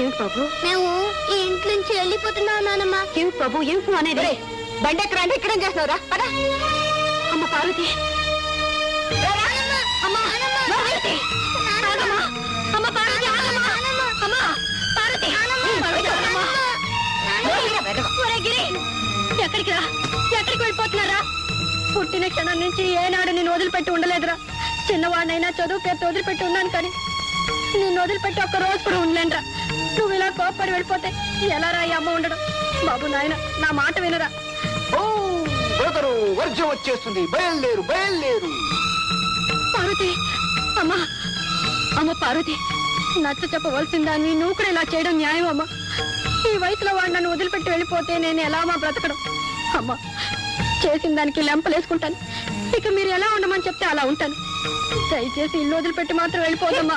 ఏమిటి బాబు? మేము ఈ ఇంటి నుంచి వెళ్ళిపోతున్నాం నానమ్మ. ఏమిటి బాబు ఏమిటి అనేది? బండి ఎక్కడ? అంటే ఇక్కడ చేస్తున్నావురా పద. అమ్మ పార్వతి. ఎక్కడికి రా? ఎక్కడికి వెళ్ళిపోతున్నారా? పుట్టిన క్షణం నుంచి ఏనాడు నేను వదిలిపెట్టి ఉండలేదురా. చిన్నవాడినైనా చదువు పేరు వదిలిపెట్టి ఉన్నాను కానీ నేను వదిలిపెట్టి ఒక్క రోజు కూడా ఉండలేనురా. నువ్వు ఇలా కోప్పడి వెళ్ళిపోతే ఎలా రా ఈ అమ్మ ఉండడం? బాబు నాయన నా మాట వినరా? ఓ బ్రదరు వర్జం వచ్చేస్తుంది. బయలుదేరు బయలుదేరు. పార్వతి అమ్మా అమ్మ పార్వతి నచ్చ చెప్పవలసిందాన్ని నువ్వు కూడా ఇలా చేయడం న్యాయం అమ్మా. ఈ వయసులో వాడు నన్ను వదిలిపెట్టి వెళ్ళిపోతే నేను ఎలా అమ్మా బ్రతకడం? అమ్మా చేసిన దానికి లెంపలేసుకుంటాను ఇక మీరు ఎలా ఉండమని చెప్తే అలా ఉంటాను. దయచేసి ఇల్లు వదిలిపెట్టి మాత్రం వెళ్ళిపోదమ్మా.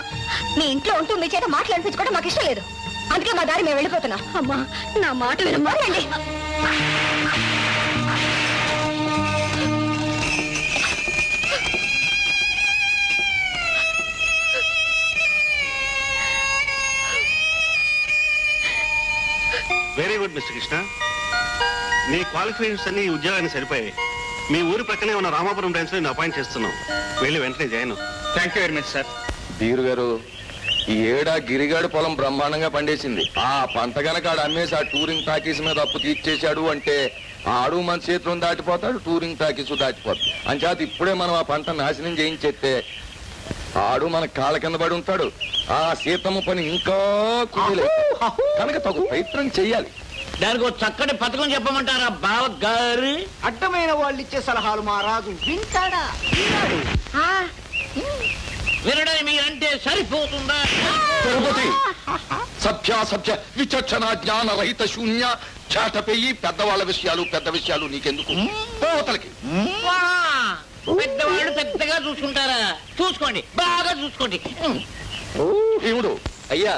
మీ ఇంట్లో ఉంటూ మీ చేత మాట్లాడిపించుకోవడం మాకు ఇష్టం లేదు. అందుకే మా దారి మేము వెళ్ళిపోతున్నాం. అమ్మా నా మాట వినమ్మా. వెరీ గుడ్ మిస్టర్ కృష్ణ నీ క్వాలిఫికేషన్స్ అన్ని ఈ ఉద్యోగానికి సరిపోయాయి. మీ ఊరి ప్రక్కనే ఉన్న రామాపురం బ్రాంచ్లో నేను అపాయింట్ చేస్తున్నాం. వెళ్ళి వెంటనే join thank you very much sir Beeru గారు ఈ ఏడా గిరిగాడి పొలం బ్రహ్మాండంగా పండేసింది. ఆ పంట గనక ఆడు అమ్మేసి ఆ టూరింగ్ టాకీస్ మీద అప్పు తీర్చేశాడు అంటే ఆడు మన చేతిలో దాటిపోతాడు టూరింగ్ టాకీస్ దాటిపోతాడు అంచేత ఇప్పుడే మనం ఆ పంట నాశనం చేయించేస్తే ఆడు మన కాళ్ళ కింద పడి ఉంటాడు. ఆ సీతమ్మ పని ఇంకా కుదిలేదు కనుక తగు ప్రయత్నం చెయ్యాలి. దానికి ఒక చక్కటి పథకం చెప్పమంటారా బావ గారు అడ్డమైన వాళ్ళు ఇచ్చే సలహాలు మా రాజు వింటాడా? వినడానికి మీరంటే సరిపోతుందా? తిరుపతి. సభ్యాసభ్య విచక్షణ జ్ఞాన రహిత శూన్య చాటపెయ్యి పెద్దవాళ్ళ విషయాలు పెద్ద విషయాలు నీకెందుకు? పోతలకి! పెద్దవాళ్ళు పెద్దగా చూసుకుంటారా చూసుకోండి బాగా చూసుకోండి. భీముడు. అయ్యా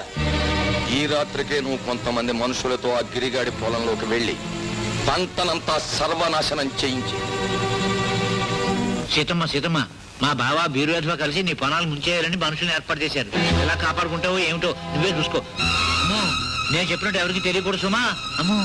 ఈ రాత్రికే నువ్వు కొంతమంది మనుషులతో ఆ గిరిగాడి పొలంలోకి వెళ్ళి పంటనంతా సర్వనాశనం చేయించి. సీతమ్మ సీతమ్మ మా బావ బీరువాధిలో కలిసి నీ పొలాలు ముంచేయాలని మనుషుల్ని ఏర్పాటు చేశారు. ఎలా కాపాడుకుంటావో ఏమిటో నువ్వే చూసుకో. అమ్మో నేను చెప్పినట్టు ఎవరికి తెలియకూడదు సుమా. అమ్మో.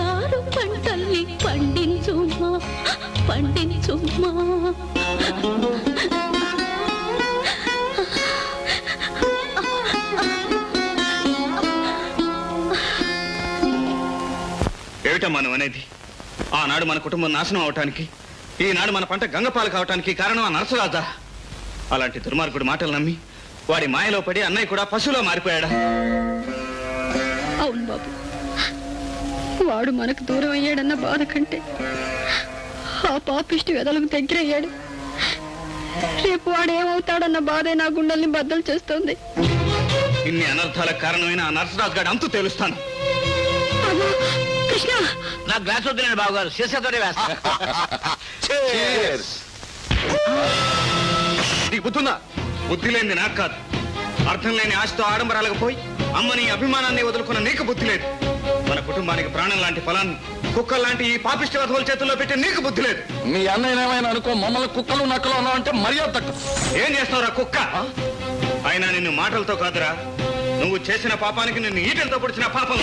బంగారు పంటల్ని పండించుమా? పండించుమా? ఏమిటమ్మా నువ్వు అనేది? ఆనాడు మన కుటుంబం నాశనం అవటానికి ఈనాడు మన పంట గంగపాలు కావటానికి కారణం ఆ నరసరాజా. అలాంటి దుర్మార్గుడి మాటలు నమ్మి వాడి మాయలో పడి అన్నయ్య కూడా పశువులో మారిపోయాడా? అవును బాబు. వాడు మనకు దూరం అయ్యాడన్న బాధ కంటే ఆ పాపిష్టి వెదలకు దగ్గరయ్యాడు. రేపు వాడు ఏమవుతాడన్న బాధే నా గుండెల్ని బద్దలు చేస్తుంది. ఇన్ని అనర్థాలకు కారణమైన ఆ నరసరాజు గారి అంతు తెలుస్తాను. కృష్ణ! నా గ్లాస్ వద్దులేండి బాబు గారు శీర్షతోనే వేస్తా. నీకు బుద్ధుందా బుద్ధి లేనిది నాకు కాదు. అర్థం లేని ఆశతో ఆడంబరాలకు పోయి అమ్మని అభిమానాన్ని వదులుకున్న నీకు బుద్ధి లేదు. కుటుంబానికి ప్రాణం లాంటి ఫలాన్ని కుక్కల లాంటి ఈ పాపిష్టి వధువుల చేతుల్లో పెట్టి నీకు బుద్ధి లేదు. మీ అన్నయ్య ఏమైనా అనుకో మమ్మల్ని కుక్కలు నక్కలు అన్నావంటే మర్యాద తక్కువ. ఏం చేస్తావురా కుక్క? అయినా నిన్ను మాటలతో కాదురా. నువ్వు చేసిన పాపానికి నిన్ను ఈటలతో పొడిచిన పాపం.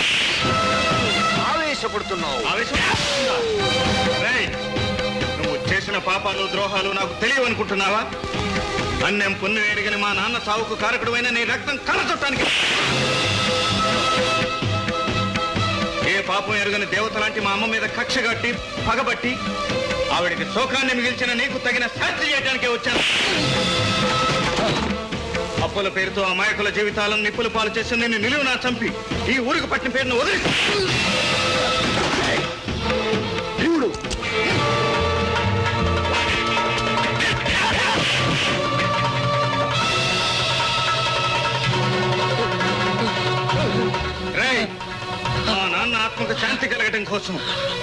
ఆవేశపడుతున్నావు. ఆవేశం నువ్వు చేసిన పాపాలు ద్రోహాలు నాకు తెలియవనుకుంటున్నావా? అన్నం పుణ్యం ఎరిగిన మా నాన్న సావుకు కారకుడమైన నీ రక్తం కళ్ళ చుట్టానికి ఏ పాపం ఎరుగని దేవత లాంటి మా అమ్మ మీద కక్ష కట్టి పగబట్టి ఆవిడికి శోకాన్ని మిగిల్చిన నీకు తగిన శాస్త్రి చేయడానికే వచ్చాను. అప్పుల పేరుతో అమాయకుల జీవితాలను నిప్పులు పాలు చేసి నేను నిలువునా చంపి ఈ ఊరికి పట్టిన పేరును వదిలి శాంతి కలగటం కోసం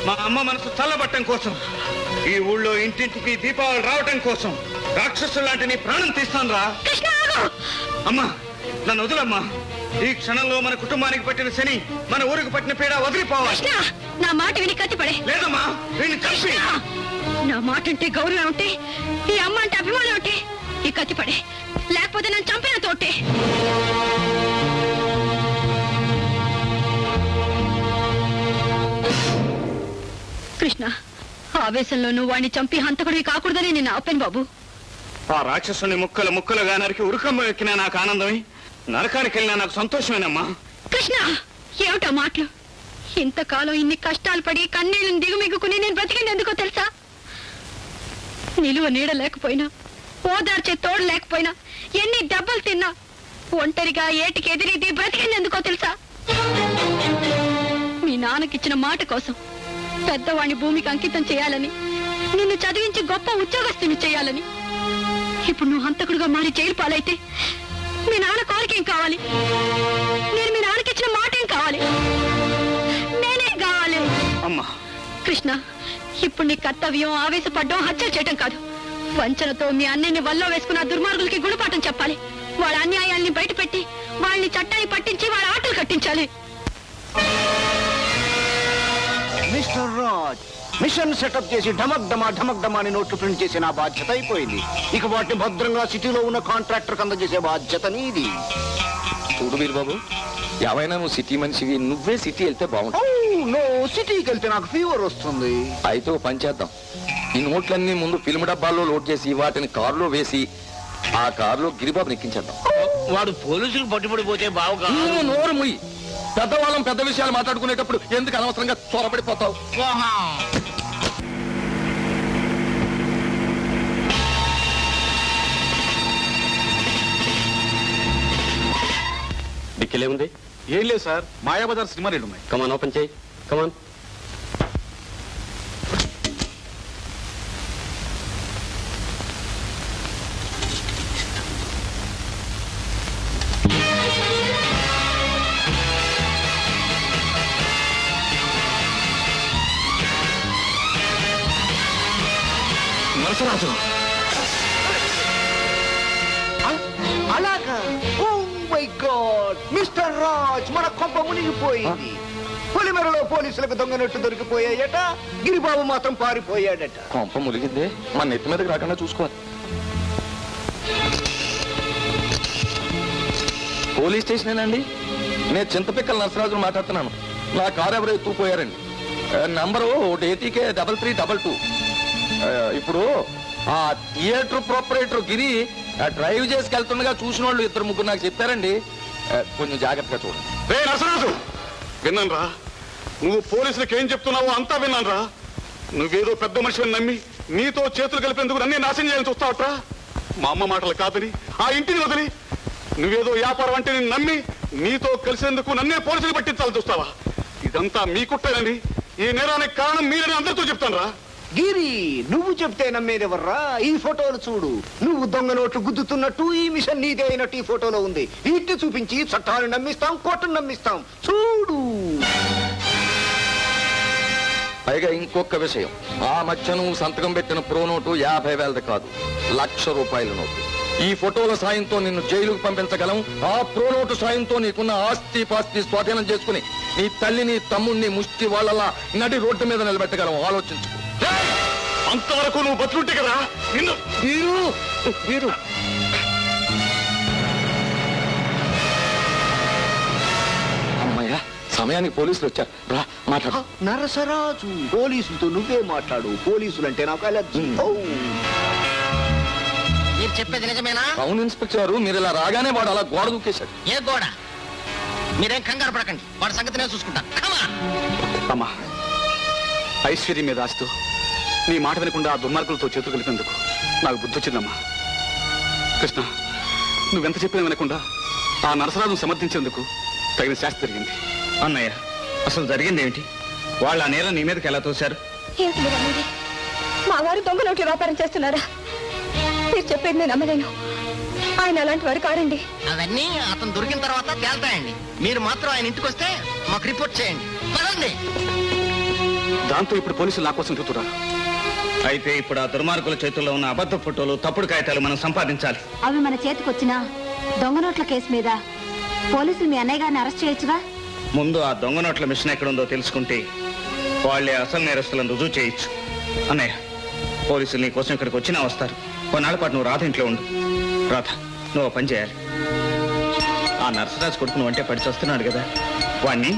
మా అమ్మ మనసు చల్లబట్టం కోసం ఈ ఊళ్ళో ఇంటింటికి దీపావళి రావటం కోసం రాక్షసులు లాంటి నీ ప్రాణం తీస్తాను రా! అమ్మా నన్ను వదులమ్మా. ఈ క్షణంలో మన కుటుంబానికి పట్టిన శని మన ఊరికి పట్టిన పీడ వదిలిపోవాలి. నా మాట విని కత్తిపడే. లేదమ్మా వీడిని చంపి. నా మాట అంటే గౌరవం ఉంటే ఈ అమ్మ అంటే అభిమానం ఉంటే ఈ కత్తిపడే. ఆవేశంలో నువ్వు వాడిని చంపి హంతకుడివి కాకూడదని నేను ఆపాను బాబు. ఆ రాక్షసుని ముక్కలు ముక్కలుగా నరికి ఉరుకమ్మ ఎక్కినా నాకు ఆనందమే. నరకానికి వెళ్ళినా నాకు సంతోషమేనమ్మా. కృష్ణ ఏమిటా మాటలు? ఇంతకాలం ఇన్ని కష్టాలు పడి కన్నీళ్ళని దిగుమిగుకుని నేను బ్రతికింది ఎందుకో తెలుసా? నిలువ నీడ లేకపోయినా ఓదార్చే తోడు లేకపోయినా ఎన్ని దెబ్బలు తిన్నా ఒంటరిగా ఏటికి ఎదిరిది బ్రతికింది ఎందుకో తెలుసా? మీ నాన్నకిచ్చిన మాట కోసం పెద్దవాణ్ణి భూమికి అంకితం చేయాలని నిన్ను చదివించి గొప్ప ఉద్యోగస్తుని చేయాలని. ఇప్పుడు నువ్వు హంతకుడుగా మారి జైలు పాలైతే మీ నాన్న కోరికేం కావాలి? నేను మీ నాన్నకిచ్చిన మాట ఏం కావాలి? నేనే కావాలి? అమ్మా. కృష్ణ ఇప్పుడు నీ కర్తవ్యం ఆవేశపడ్డం హత్యలు చేయటం కాదు. వంచనతో మీ అన్నయ్యని వల్ల వేసుకున్న దుర్మార్గులకి గుణపాఠం చెప్పాలి. వాళ్ళ అన్యాయాల్ని బయటపెట్టి వాళ్ళని చట్టాన్ని పట్టించి వాళ్ళ ఆటలు కట్టించాలి. రాజ్ మిషన్ సెటప్ చేసి ఢమక్ డమా ఢమక్ డమా అని నోట్లు ప్రింట్ చేసి నా బాధ్యత అయిపోయింది. ఇక వాటిని భద్రంగా సిటీలో ఉన్న కాంట్రాక్టర్ అందజేసే బాధ్యత నీది. చూడు వీరబాబు ఏమైనా నువ్వు సిటీ మనిషివి నువ్వే సిటీ వెళ్తే బాగుంటుంది. నో సిటీకి వెళ్తే నాకు ఫీవర్ వస్తుంది. అయితే ఓ పని చేద్దాం. ఈ నోట్లన్నీ ముందు ఫిల్మ్ డబ్బాల్లో లోడ్ చేసి వాటిని కారులో వేసి ఆ కారులో గిరిబాబుని ఎక్కించేద్దాం. వాడు పోలీసులు పట్టుబడిపోతే బావుగా. నోరు ముయ్యి పెద్దవాళ్ళం పెద్ద విషయాలు మాట్లాడుకునేటప్పుడు ఎందుకు అనవసరంగా త్వరపడిపోతావు డిక్కీలే ఉంది ఏం లేదు సార్ మాయాబజార్ సినిమా రేటు ఉన్నాయి కమాన్ ఓపెన్ చేయి. Come on Raj mister Raj మన కొంప మునిగిపోయింది. పొలిమెరలో పోలీసులకు దొంగనట్టు దొరికిపోయాయట. గిరిబాబు మాత్రం పారిపోయాడట. కొంప మునిగింది? మన నెత్తి మీదకి రాకుండా చూసుకోవాలి. పోలీస్ స్టేషనేనండి? నేను చింతపిక్కల నరసరాజును మాట్లాడుతున్నాను. నా కారు ఎవరో ఎత్తుకుపోయారండి. ఆ, నంబరు ఒకటి ATK double three double two. ఇప్పుడు ఆ థియేటర్ ప్రొపరేటర్ గిరి ఆ, డ్రైవ్ చేసుకెళ్తుండగా చూసిన వాళ్ళు ఇద్దరు ముగ్గురు నాకు చెప్పారండి. కొంచెం జాగ్రత్తగా చూడండి రే నరసరాజు! విన్నాను రా నువ్వు పోలీసులకు ఏం చెప్తున్నావో అంతా విన్నాను రా నువ్వేదో పెద్ద మనిషిని నమ్మి నీతో చేతులు కలిపేందుకు నన్నే నాశనం చేయాలని చూస్తావట్రా? మా అమ్మ మాటలు కాదని ఆ ఇంటిని వదిలి నువ్వేదో వ్యాపారం అంటే నేను నమ్మి నీతో కలిసేందుకు నన్నే పోలీసులు పట్టించాలని చూస్తావా? ఇదంతా మీ కుట్టేనని ఈ నేరానికి కారణం మీరని అందరితో చెప్తాను రా గిరి నువ్వు చెప్తే నమ్మేదెవర్రా? ఈ ఫోటోలు చూడు. నువ్వు దొంగ నోట్లు గుద్దుతున్నట్టు ఈ మిషన్ నీదే అయినట్టు ఈ ఫోటోలో ఉంది. వీటిని చూపించి చట్టాన్ని నమ్మిస్తాం కోటను నమ్మిస్తాం. చూడు. పైగా ఇంకొక విషయం. ఆ మధ్య నువ్వు సంతకం పెట్టిన ప్రో నోటు యాభై వేలది కాదు. లక్ష రూపాయల నోటు. ఈ ఫోటోల సాయంతో నిన్ను జైలుకు పంపించగలం. ఆ ప్రో నోటు సాయంతో నీకున్న ఆస్తి పాస్తి స్వాధీనం చేసుకుని నీ తల్లిని తమ్ముణ్ణి ముష్టి వాళ్ళలా నడి రోడ్డు మీద నిలబెట్టగలం. ఆలోచించుకో. అంతవరకు నువ్వు బతుకుంటే కదా నిన్ను వీరు వీరు. అమ్మయ్య సమయానికి పోలీసులు వచ్చారు. రా మాట్లాడు. నరసరాజు. పోలీసులతో నువ్వే మాట్లాడు. పోలీసులంటే నాకు అలర్జీ ఓ. మీరు చెప్పేది నిజమేనా? టౌన్ ఇన్స్పెక్టర్ మీరు ఇలా రాగానే వాడు అలా గోడ దూకేశాడు ఏ గోడ? మీరేం కంగారు పడకండి. వాడి సంగతి నేను చూసుకుంటా. అమ్మా ఐశ్వర్యం మీద ఆస్తూ నీ మాట వినకుండా ఆ దుర్మార్గులతో చేతులు కలిపేందుకు నాకు బుద్ధి వచ్చిందమ్మా. కృష్ణ నువ్వెంత చెప్పినా వినకుండా ఆ నరసరాజును సమర్థించేందుకు తగిన శాస్తి జరిగింది. అన్నయ్య అసలు జరిగింది ఏమిటి? వాళ్ళు ఆ నేల నీ మీదకి ఎలా తోశారు? ఏమిటి మీరు అనేది? మా వారు దొంగ నోట్ల వ్యాపారం చేస్తున్నారా? మీరు చెప్పేది నేను నమ్మలేను. ఆయన అలాంటి వారు కారండి. అవన్నీ అతను దొరికిన తర్వాత తేల్తాయండి. మీరు మాత్రం ఆయన ఇంటికి వస్తే మాకు రిపోర్ట్ చేయండి. పదండి. దాంతో ఇప్పుడు పోలీసులు నా కోసం చూతున్నారు అయితే ఇప్పుడు ఆ దుర్మార్గుల చేతుల్లో ఉన్న అబద్ధ ఫోటోలు తప్పుడు కాగితాలు మనం సంపాదించాలి. అవి మన చేతికొచ్చిన దొంగ నోట్ల కేసు మీద పోలీసులు మీ అన్నయ్య గారిని అరెస్ట్ చేయొచ్చుగా? ముందు ఆ దొంగ నోట్ల మిషన్ ఎక్కడుందో తెలుసుకుంటే వాళ్ళే అసలు నేరస్తులను రుజువు చేయొచ్చు. అన్నయ్య పోలీసులు నీ కోసం ఇక్కడికి వచ్చినా వస్తారు. కొన్నాళ్ళ పాటు నువ్వు రాధ ఇంట్లో ఉండు. రాధ నువ్వు పని చేయాలి. ఆ నర్సరాజు కొడుకు నువ్వు అంటే పడి వస్తున్నాడు కదా. వాణ్ణి